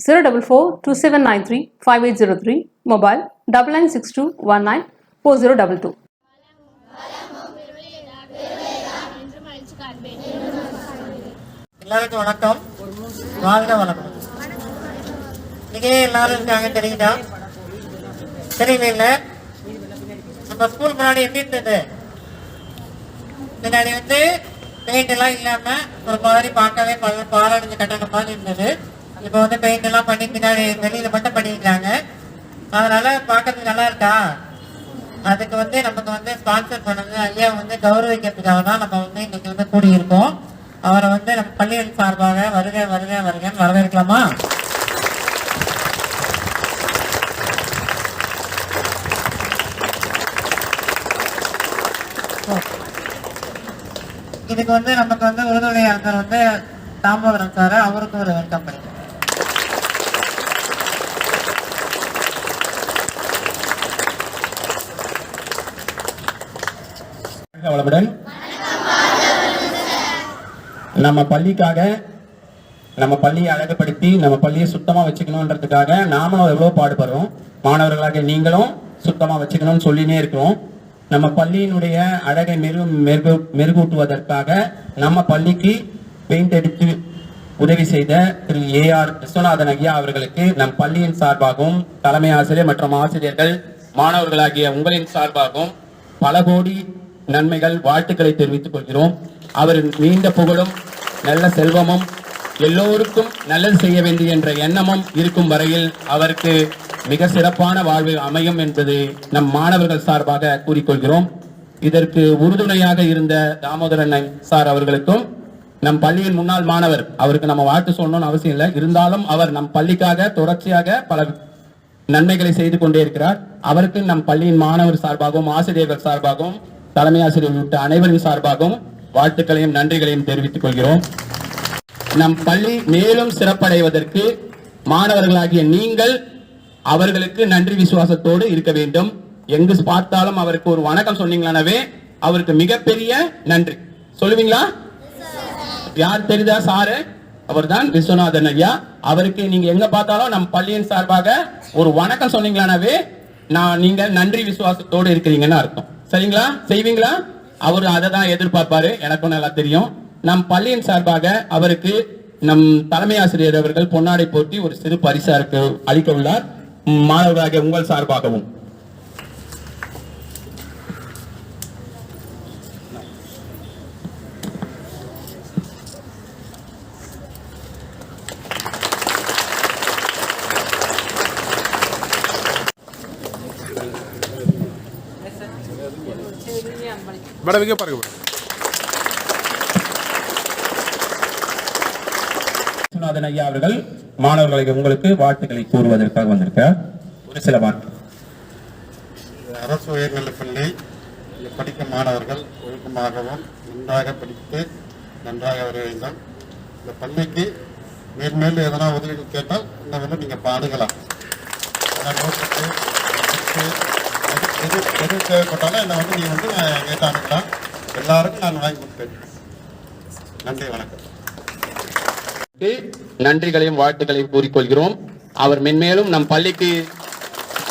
zero double four two seven nine three five eight zero three mobile double nine six two one nine four zero double two எல்லாருக்கும் வணக்கம். வாழ்க வணக்கம் இங்கே எல்லாரும் இருக்காங்க தெரியுதா? தெரியல இல்ல? நம்ம ஸ்கூல் முன்னாடி எப்படி இருந்தது? முன்னாடி வந்து பெயிண்ட் எல்லாம் இல்லாம ஒரு மாதிரி பார்க்கவே பல பாலடைஞ்ச கட்டணம் மாதிரி இருந்தது. இப்போ வந்து பெயிண்ட் எல்லாம் பண்ணி பின்னாடி வெளியில மட்டும் பண்ணிருக்காங்க. அதனால பார்க்கறதுக்கு நல்லா இருக்கா? அதுக்கு வந்து நமக்கு வந்து ஸ்பான்சர் பண்ணது ஐயா வந்து கௌரவிக்கிறதுக்காக தான் நம்ம வந்து இன்னைக்கு வந்து கூடியிருக்கோம். அவரை வந்து நம்ம பள்ளியின் சார்பாக வருக வருக வருகன்னு வரவேற்கலாமா? இதுக்கு வந்து நமக்கு வந்து உறுதுணையாளர் வந்து தாமோதரன் சார் அவருக்கு ஒரு வெல்கம் பண்ணிக்கலாம் வளமுடன் நம்ம பள்ளிக்காக நம்ம பள்ளியை அழகுபடுத்தி நம்ம பள்ளியை சுத்தமா வச்சுக்கணுன்றதுக்காக நாமளும் எவ்வளவு பாடுபடுறோம். மாணவர்களாக நீங்களும் சுத்தமா வச்சுக்கணும்னு சொல்லினே இருக்கிறோம். நம்ம பள்ளியினுடைய அழகை மெரு மெருகு மெருகூட்டுவதற்காக நம்ம பள்ளிக்கு பெயிண்ட் அடித்து உதவி செய்த திரு ஏ ஆர் விஸ்வநாதன் ஐயா அவர்களுக்கு நம் பள்ளியின் சார்பாகவும் தலைமை ஆசிரியர் மற்றும் ஆசிரியர்கள் மாணவர்களாகிய உங்களின் சார்பாகவும் பல கோடி நன்மைகள் வாழ்த்துக்களை தெரிவித்துக் கொள்கிறோம். அவரின் நீண்ட புகழும் நல்ல செல்வமும் எல்லோருக்கும் நல்லது செய்ய வேண்டிய என்ற எண்ணமும் இருக்கும் வரையில் அவருக்கு மிக சிறப்பான வாழ்வு அமையும் என்பது நம் மாணவர்கள் சார்பாக கூறிக்கொள்கிறோம். இதற்கு உறுதுணையாக இருந்த தாமோதரன் சார் அவர்களுக்கும் நம் பள்ளியின் முன்னாள் மாணவர் அவருக்கு நம்ம வாழ்த்து சொல்லணும்னு அவசியம் இல்லை. இருந்தாலும் அவர் நம் பள்ளிக்காக தொடர்ச்சியாக பல நன்மைகளை செய்து கொண்டே இருக்கிறார். அவருக்கு நம் பள்ளியின் மாணவர் சார்பாகவும் ஆசிரியர்கள் சார்பாகவும் தலைமை ஆசிரியர் உள்ளிட்ட அனைவரின் சார்பாகவும் வாழ்த்துக்களையும் நன்றிகளையும் தெரிவித்துக் கொள்கிறோம். நம் பள்ளி மேலும் சிறப்படைவதற்கு மாணவர்களாகிய நீங்கள் அவர்களுக்கு நன்றி விசுவாசத்தோடு இருக்க வேண்டும். எங்கு பார்த்தாலும் அவருக்கு ஒரு வணக்கம் சொன்னீங்களானவே அவருக்கு மிகப்பெரிய நன்றி. சொல்லுவீங்களா? யார் தெரியுதா சாரு? அவர்தான் விஸ்வநாதன் ஐயா. அவருக்கு நீங்க எங்க பார்த்தாலும் நம் பள்ளியின் சார்பாக ஒரு வணக்கம் சொன்னீங்களானவே நான் நீங்க நன்றி விசுவாசத்தோடு இருக்கிறீங்கன்னு அர்த்தம். சரிங்களா? செய்வீங்களா? அவர் அதை தான் எதிர்பார்ப்பாரு. எனக்கும் நல்லா தெரியும். நம் பள்ளியின் சார்பாக அவருக்கு நம் தலைமை ஆசிரியர் அவர்கள் பொன்னாடை போட்டி ஒரு சிறு பரிசாருக்கு அளிக்க உள்ளார் மாணவராக உங்கள் சார்பாகவும். மேடம் இங்கே பாருங்க மேடம். விஸ்வநாதன் ஐயா அவர்கள் மாணவர்களுக்கு உங்களுக்கு வாழ்த்துக்களை கூறுவதற்காக வந்திருக்கார் ஒரு சில வார்த்தை அரசு உயர்நிலைப் பள்ளி இங்கு படிக்கும் மாணவர்கள் ஒழுக்கமாகவும் நன்றாக படித்து நன்றாக வர வேண்டும் இந்த பள்ளிக்கு மேற்மேலும் எதனா உதவிகள் கேட்டால் இந்த வந்து நீங்கள் பாடுகலாம். எது தேவைப்பட்டாலும் என்னை வந்து நீங்கள் வந்து கேட்டு அனுப்பலாம் எல்லாருக்கும் நான் வாங்கி கொடுப்பேன் நன்றி வணக்கம். நன்றிகளையும் வாழ்த்துக்களையும் கூறிக்கொள்கிறோம். அவர் மென்மேலும் நம் பள்ளிக்கு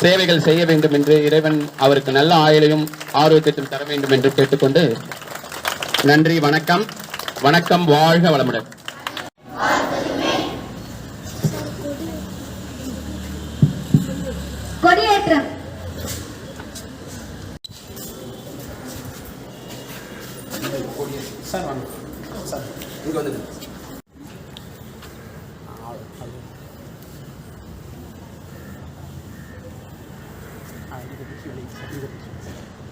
சேவைகள் செய்ய வேண்டும் என்று இறைவன் அவருக்கு நல்ல ஆயுளையும் ஆரோக்கியத்தையும் தர வேண்டும் என்று கேட்டுக்கொண்டு நன்றி வணக்கம். வணக்கம் வாழ்க வளமுடன். கொடியேற்றம். 目標に着陸できます。